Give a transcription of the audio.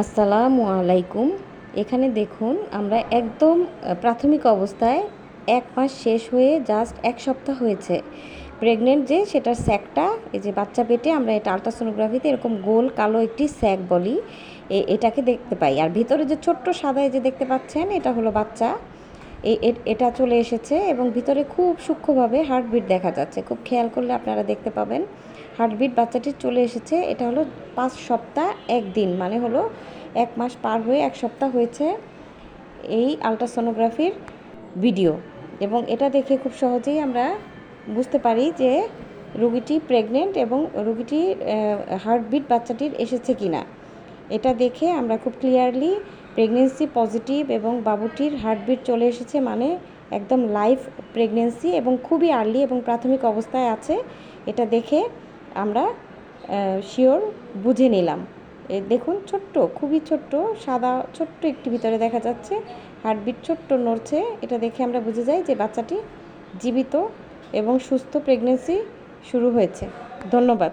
আসসালামু আলাইকুম। এখানে দেখুন, আমরা একদম প্রাথমিক অবস্থায় এক মাস শেষ হয়ে জাস্ট এক সপ্তাহ হয়েছে। প্রেগনেন্ট যে, সেটার স্যাকটা এই যে বাচ্চা পেটে আমরা এটা আলট্রাসোনোগ্রাফিতে এরকম গোল কালো একটি স্যাক বলি এটাকে দেখতে পাই। আর ভিতরে যে ছোট্ট সাদা এই যে দেখতে পাচ্ছেন, এটা হলো বাচ্চা। এটা চলে এসেছে এবং ভিতরে খুব সূক্ষ্মভাবে হার্টবিট দেখা যাচ্ছে। খুব খেয়াল করলে আপনারা দেখতে পাবেন। হার্টবিট বাচ্চাটির চলে এসেছে। এটা হলো পাঁচ সপ্তাহ, একদিন। মানে হলো এক মাস পার হয়ে এক সপ্তাহ হয়েছে এই আলট্রাসোনোগ্রাফির ভিডিও। এবং এটা দেখে খুব সহজেই আমরা বুঝতে পারি যে রুগীটি প্রেগনেন্ট এবং রুগীটি হার্টবিট বাচ্চাটির এসেছে কি না এটা দেখে আমরা খুব ক্লিয়ারলি প্রেগনেন্সি পজিটিভ এবং বাবুটির হার্টবিট চলে এসেছে মানে একদম লাইভ প্রেগনেন্সি এবং খুবই আর্লি এবং প্রাথমিক অবস্থায় আছে। এটা দেখে আমরা শিওর বুঝে নিলাম। দেখুন, ছোট্ট, খুবই ছোট্ট, সাদা, ছোট্ট একটি ভিতরে দেখা যাচ্ছে। হার্টবিট ছোট্ট নড়ছে, এটা দেখে আমরা বুঝে যাই যে বাচ্চাটি জীবিত এবং সুস্থ প্রেগনেন্সি শুরু হয়েছে। ধন্যবাদ।